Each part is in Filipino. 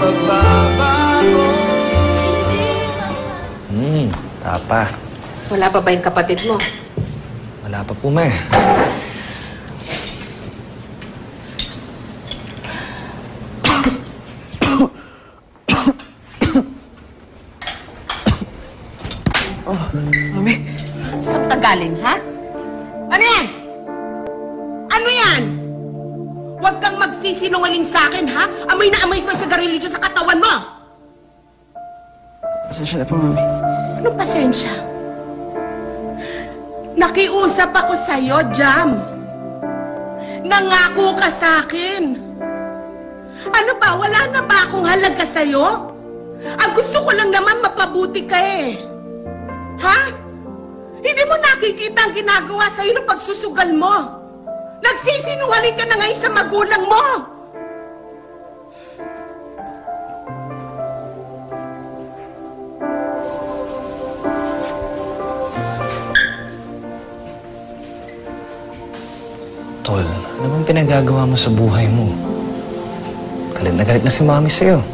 pagbabago Hmm, tapa. Wala pa ba yung kapatid mo? Wala pa po, may. Mami, Saan ka galing, ha? Magsisinungaling sa akin, ha? Amoy na amoy ko sa garilyo dyan sa katawan mo! pasensya na po, Mami. Anong pasensya? Nakiusap ako sa'yo, Jam. Nangako ka sa akin. Ano ba, wala na ba akong halaga sa'yo? Ang gusto ko lang naman mapabuti ka eh. Ha? Hindi mo nakikita ang ginagawa sa'yo ng pagsusugal mo. Nagsisinungaling ka na ngayon sa magulang mo. Tol, ano bang pinagagawa mo sa buhay mo? Galit na galit na si Mami sa'yo.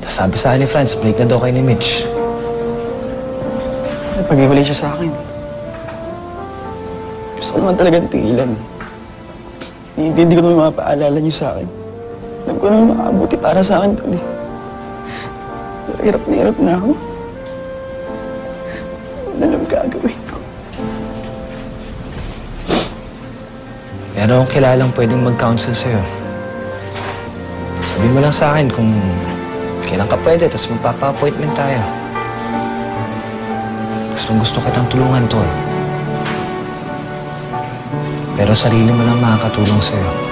Tapos sabi sa ni Franz, break na daw kayo ni Mitch. Pag-iwalay siya sa akin. Gusto ko naman talagang tigilan. Hindi ko naman mapaalala niyo sa akin. Alam ko naman makabuti para sa akin, tol. eh. Hirap na hirap na ako. Meron akong kilalang pwedeng mag-counsel sa'yo. Sabihin mo lang sa akin kung kailan ka pwede, tapos magpapa-appointment tayo. Gustong gusto kitang tulungan, Tol. Pero sarili mo lang makakatulong sa'yo.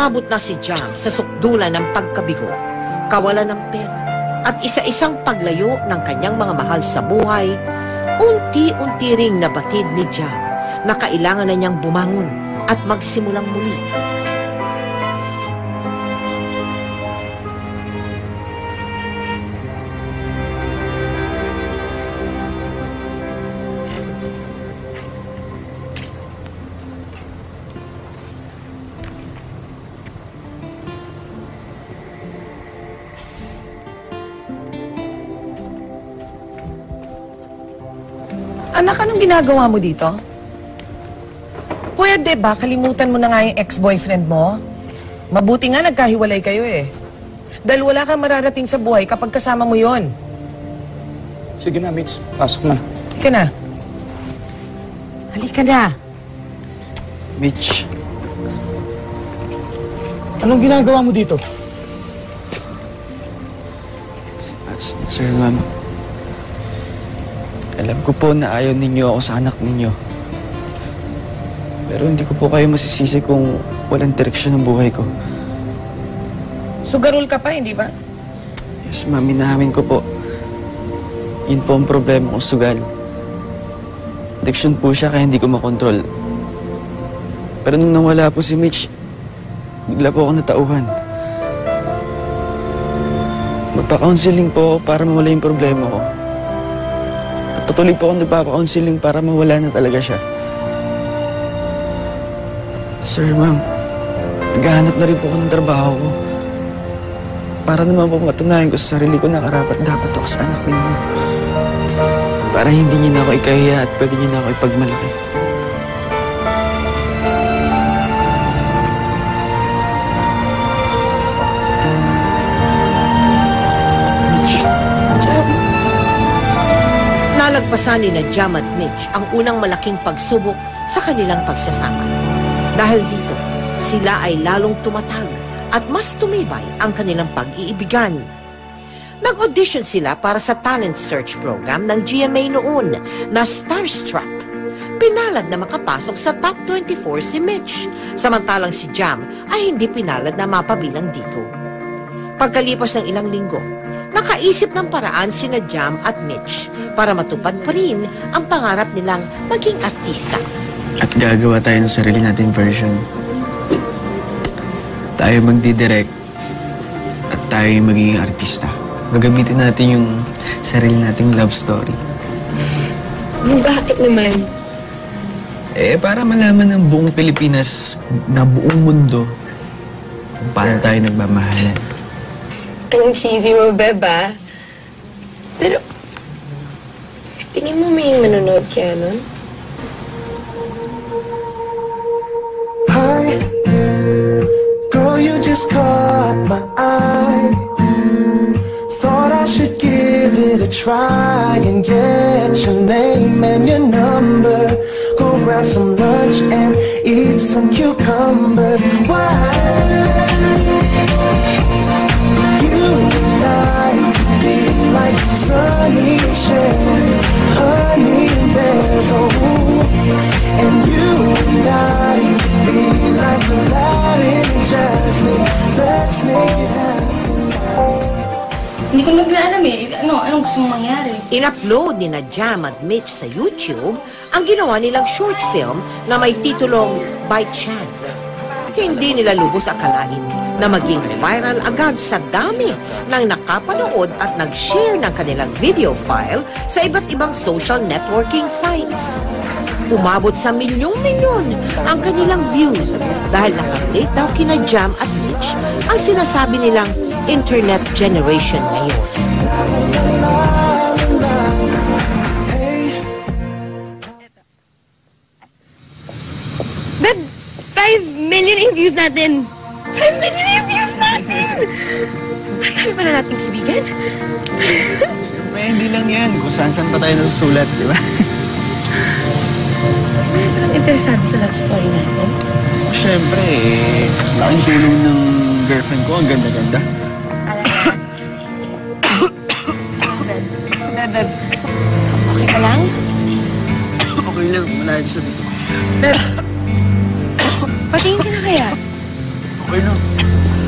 Umabot na si Jam sa sukdulan ng pagkabigo, kawalan ng pera, at isa-isang paglayo ng kanyang mga mahal sa buhay, unti-unti ring nabatid ni Jam na kailangan na niyang bumangon at magsimulang muli. Anak, anong ginagawa mo dito? Pwede ba kalimutan mo na nga yung ex-boyfriend mo? Mabuti nga nagkahiwalay kayo eh. Dahil wala kang mararating sa buhay kapag kasama mo yon. Sige na, Mitch. Pasok na. Halika na. Halika na. Mitch. Anong ginagawa mo dito? Sir, ma'am. Alam ko po na ayaw ninyo ako sa anak ninyo. Pero hindi ko po kayo masisisi kung walang direksyon ng buhay ko. Sugarol ka pa, hindi ba? Yes, ma'am. Inahamin ko po. Yun po ang problema kong sugal. Addiction po siya kaya hindi ko makontrol. Pero nung nawala po si Mitch, bigla po ako natauhan. Magpa-counseling po para mawala yung problema ko. At patuloy po ako nagpapa-counseling para mawala na talaga siya. Sir, ma'am, naghahanap na rin po ako ng trabaho ko. Para naman po matunayan ko sa sarili ko na karapat dapat ako sa anak ninyo. Para hindi niyo na ako ikahiya at pwede niyo na ako ipagmalaki. Nalagpasan ni na Jam at Mitch ang unang malaking pagsubok sa kanilang pagsasama. Dahil dito, sila ay lalong tumatag at mas tumibay ang kanilang pag-iibigan. Nag-audition sila para sa talent search program ng GMA noon na Starstruck. Pinalad na makapasok sa top 24 si Mitch, samantalang si Jam ay hindi pinalad na mapabilang dito. Pagkalipas ng ilang linggo, nakaisip ng paraan sina Jam at Mitch para matupad pa rin ang pangarap nilang maging artista. At gagawa tayo ng sarili natin version. Tayo magdidirect at tayo yung magiging artista. gagamitin natin yung sarili nating love story. Bakit naman? Eh, para malaman ng buong Pilipinas na buong mundo kung paano tayo nagmamahalan. Ang cheesy mo, beba. Pero, tingin mo may manonood kaya nun? Hi, girl, you just caught my eye. Thought I should give it a try and get your name and your number. Go grab some lunch and eat some cucumbers. Why? Like sunny shades, honey bears, oh. And you and I be like Aladdin and Jasmine. Let's make it happen. Hindi ko naglaan eh. Ano, anong gusto mong mangyari? In-upload ni na Jam at Mitch sa YouTube ang ginawa nilang short film na may titulong By Chance. Hindi nila lubos akalain na maging viral agad sa dami ng nakapanood at nag-share ng kanilang video file sa iba't ibang social networking sites. Umabot sa milyong-milyon ang kanilang views dahil nakarelate daw kina Jam at Mitch ang sinasabi nilang internet generation ngayon. Natin! 5 million yung views natin! Ang dami pala nating kaibigan. Eh, hindi lang yan. Kung saan-saan pa tayo nasusulat, di ba? May parang interesado sa love story natin. Siyempre, eh, laking tulong ng girlfriend ko. Ang ganda-ganda. Beb, beb, okay ka lang? Okay lang, malayo sa dito. Beb, patingin ka na kaya? Okay lang.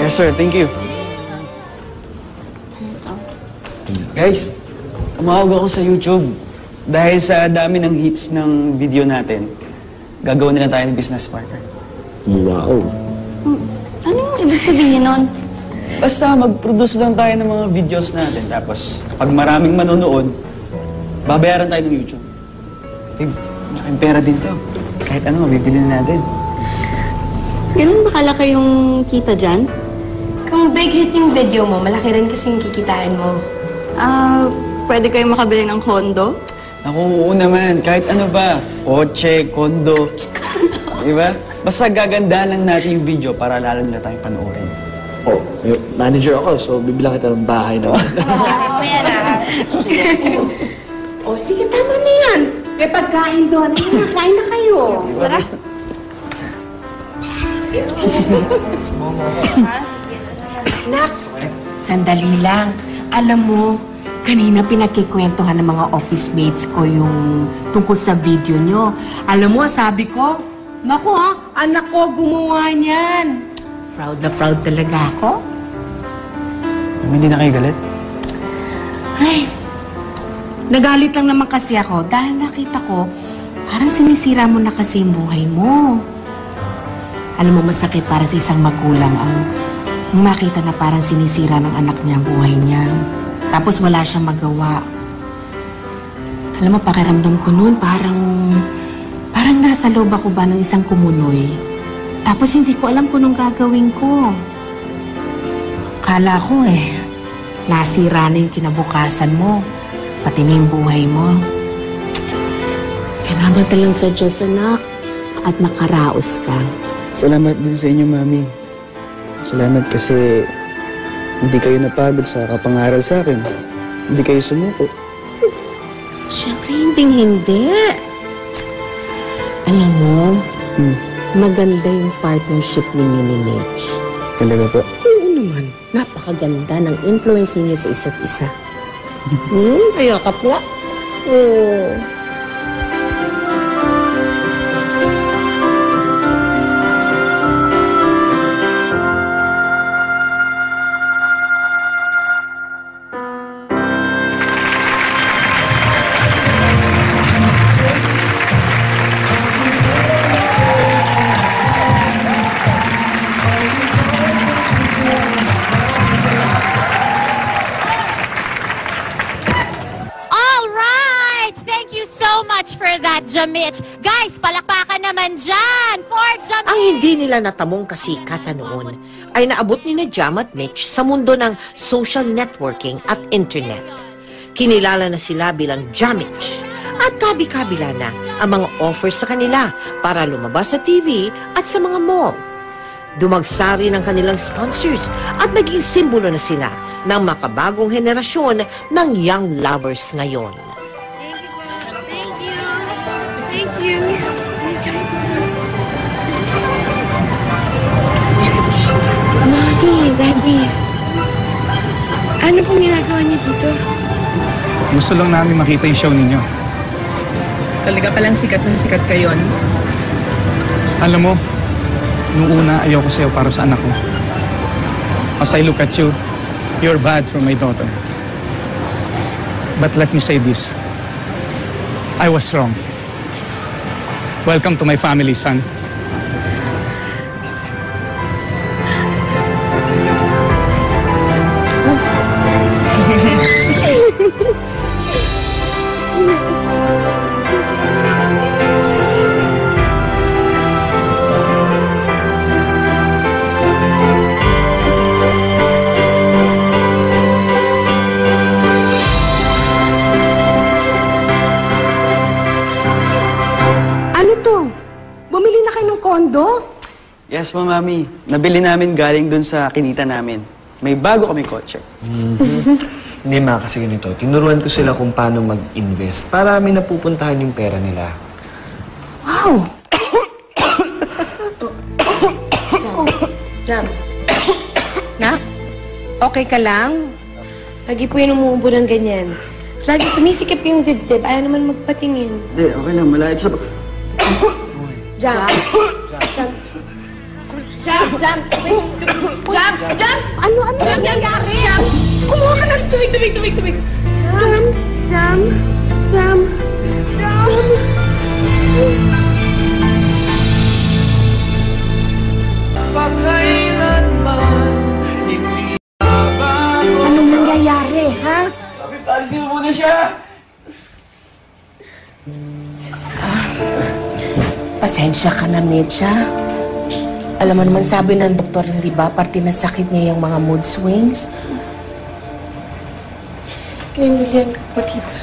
Yes, sir. Thank you. Guys, tumawag ako sa YouTube. Dahil sa dami ng hits ng video natin, gagawa nila tayo ng business partner. Wow. Anong ibig sabihin nun? Basta mag-produce lang tayo ng mga videos natin. Tapos, kapag maraming manonood, babayaran tayo ng YouTube. Eh, malaking pera din to. Kahit ano, mabibili na natin. Ganun ba kalaki yung kita dyan? Kung big hit yung video mo, malaki rin kasi yung kikitain mo. Ah, pwede kayo makabili ng kondo? Naku, oo naman. Kahit ano ba. Kotse, kondo. Di ba? Basta gaganda lang natin yung video para lalo nila tayong panoorin. Oh, yung manager ako, so bibilang kita ng bahay naman. O sige, tama na yan. May pagkain doon. Ay, kain na kayo. Tara. Nak, sandali lang. Alam mo, kanina pinagkikwentuhan ng mga office mates ko yung tungkol sa video nyo. Alam mo, sabi ko, naku ha, anak ko gumawa niyan. Proud na proud talaga ako. Hindi na kayo galit? Ay, nagalit lang naman kasi ako dahil nakita ko, parang sinisira mo na kasi yung buhay mo. Alam mo, masakit para sa isang magulang ang makita na parang sinisira ng anak niya ang buhay niya. Tapos wala siyang magawa. Alam mo, pakiramdam ko noon, parang, parang nasa loob ako ba ng isang kumunoy. Tapos hindi ko alam kung anong gagawin ko. Kala ko eh, nasira na yung kinabukasan mo, pati na yung buhay mo. Salamat na lang sa Diyos, anak, at nakaraos ka. Salamat din sa inyo, Mami. Salamat kasi hindi kayo napagod sa kapangaral sa akin. Hindi kayo sumuko. Siyempre, hindi hindi. Alam mo, Hmm. maganda yung partnership ninyo ni Mitch. Talaga po. Oo naman. Napakaganda ng influence niyo sa isa't isa. Hmm, kaya ka pala. Oh. Ang hindi nila natamong kasikatan noon ay naabot ni na Jam at Mitch sa mundo ng social networking at internet. Kinilala na sila bilang Jamich at kabi-kabila na ang mga offers sa kanila para lumabas sa TV at sa mga mall. Dumagsari ng kanilang sponsors at naging simbolo na sila ng makabagong henerasyon ng young lovers ngayon. Thank you. Thank you. Mommy, Daddy. Ano pong ginagawa niyo dito? Gusto lang namin makita yung show ninyo. Talaga palang sikat na sikat kayo, ano? Alam mo, nung una ayaw ko sa'yo para sa anak ko. As I look at you, you're bad for my daughter. But let me say this. I was wrong. Welcome to my family, son. Yes po, Mami. Nabili namin galing dun sa kinita namin. May bago kami kotse. Hindi ma, kasi ganito. Tinuruan ko sila kung paano mag-invest para may napupuntahan yung pera nila. Wow! Jam, Nak, okay ka lang? lagi po yun umuubo ng ganyan. Tapos lagi sumisikip yung dibdib. Ayaw naman magpatingin. Hindi, okay lang. Malait sa... Jam. Jam. Jam. Jam. Wait. Jam. Jam. Ano, ano Jam. Jam. nangyayari? Jam. Kumuha ka ng tubig, tubig, tubig, tubig. Jam. Jam. Jam. Jam. Anong nangyayari, ha? Pansin mo muna siya! Pasensya ka na, ha? Alam mo naman sabi ng doktor, hindi ba, parte na sakit niya yung mga mood swings? Naintindihan ka po, tita.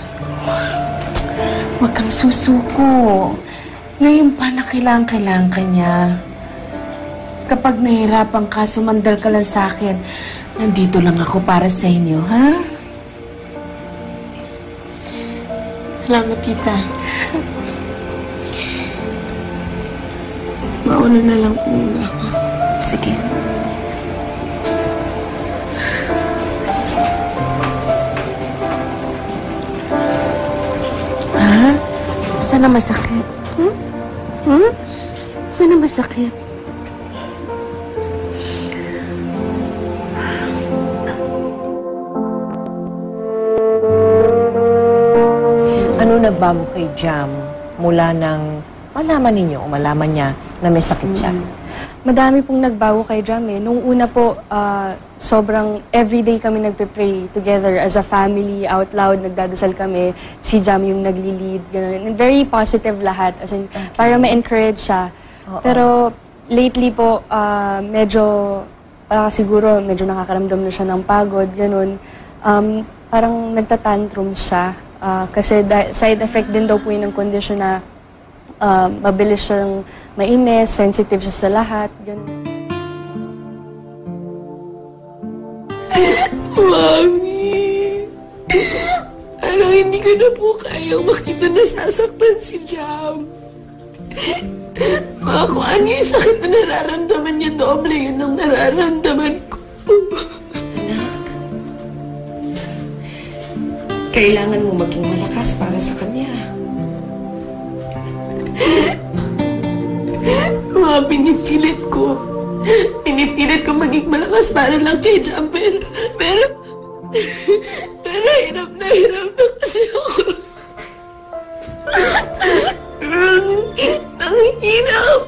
Huwag kang susuko. Ngayon pa na kailangan-kailangan ka niya. Kapag nahihirapan ka, sumandal ka lang sa akin. Nandito lang ako para sa inyo, ha? Salamat, tita. Mauna na lang muna ako. Sige. Ha? Sana masakit? Hmm? Hmm? Sana masakit? Ano nagbago kay Jam mula nang malaman ninyo o malaman niya na may sakit siya? Madami pong nagbago kay Jam eh. Nung una po, ah, sobrang everyday kami nagpe-pray together as a family, out loud, nagdadasal kami. Si Jam yung nagli-lead, ganun. And very positive lahat, as in, para ma-encourage siya. Pero lately po, ah, medyo, para siguro, medyo nakakaramdam na siya ng pagod, ganun. Um, parang nagtatantrum siya. Ah, kasi da- side effect din daw po yun ng condition na ah, mabilis siyang mainis, sensitive siya sa lahat. Ganun. Mami! Parang hindi ko na po kayang makita na sasaktan si Jam. Ma, kung ano yung sakit na nararamdaman niya, doble yun ang nararamdaman ko. Anak, kailangan mo maging malakas para sa kanya. Mga pinipilit ko. Pinipilit ko maging malakas para lang kay Jam, pero, pero, pero hirap na hirap na kasi ako. Ang, hirap.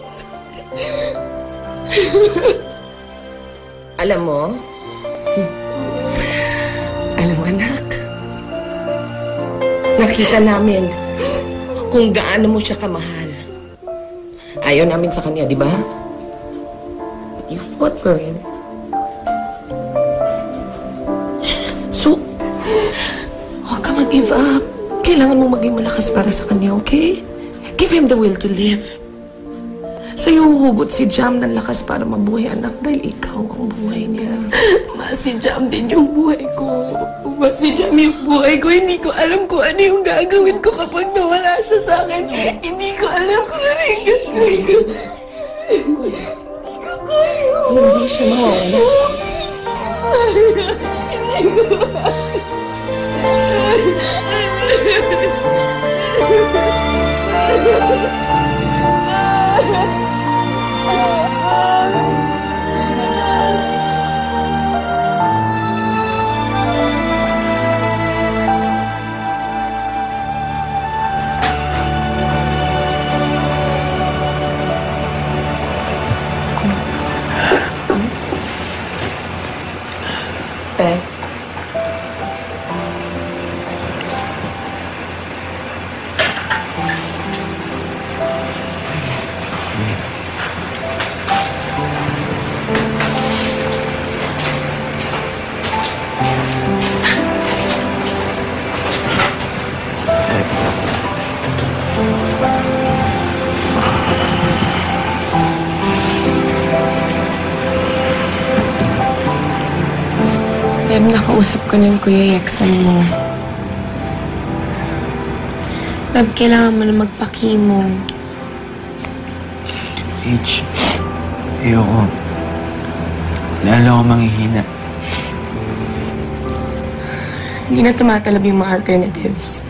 Alam mo, alam mo anak, nakita namin kung gaano mo siya kamahal. Ayaw namin sa kanya, di ba? You fought for him. So, huwag ka mag-give up. Kailangan mo maging malakas para sa kanya, okay? Give him the will to live. Sa'yo huhugot si Jam ng lakas para mabuhay, anak, dahil ikaw ang buhay niya. Si Jam din yung buhay ko. Si Jam yung buhay ko. Hindi ko alam kung ano yung gagawin ko kapag nawala siya sa akin. Hindi ko alam kung ano yung gagawin ko. Hindi siya mawawala. Hindi ko Beb, nakausap ko yung Kuya Yexan mo. Beb, kailangan mo na magpakimo. H, ayoko. Lalo ako manghihina. Hindi na tumatalab yung mga alternatives.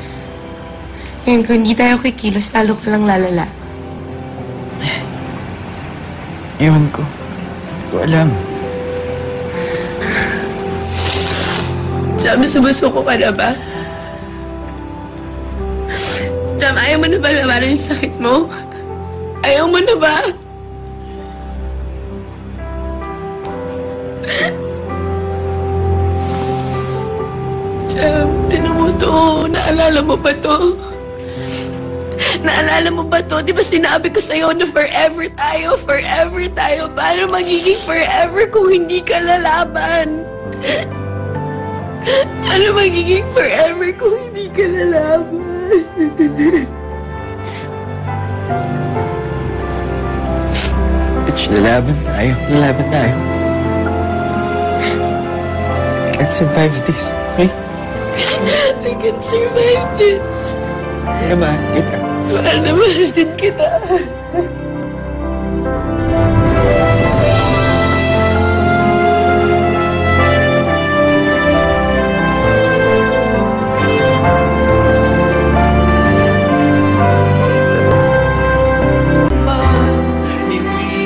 Ngayon, kung hindi tayo kikilos, lalo ka lang lalala. Ewan ko. Hindi ko alam. Jam, sumusuko ka na ba? Jam, ayaw mo na ba labanan yung sakit mo? Ayaw mo na ba? Jam, tinan mo to. Naalala mo ba to? Naalala mo ba to? Di ba sinabi ko sa'yo na forever tayo, forever tayo. Paano magiging forever kung hindi ka lalaban? Ano magiging forever kung hindi ka lalaban? Bitch, lalaban tayo. Lalaban tayo. Can't survive this, okay? I can survive this. Kaya mahal kita. Mahal na mahal din kita.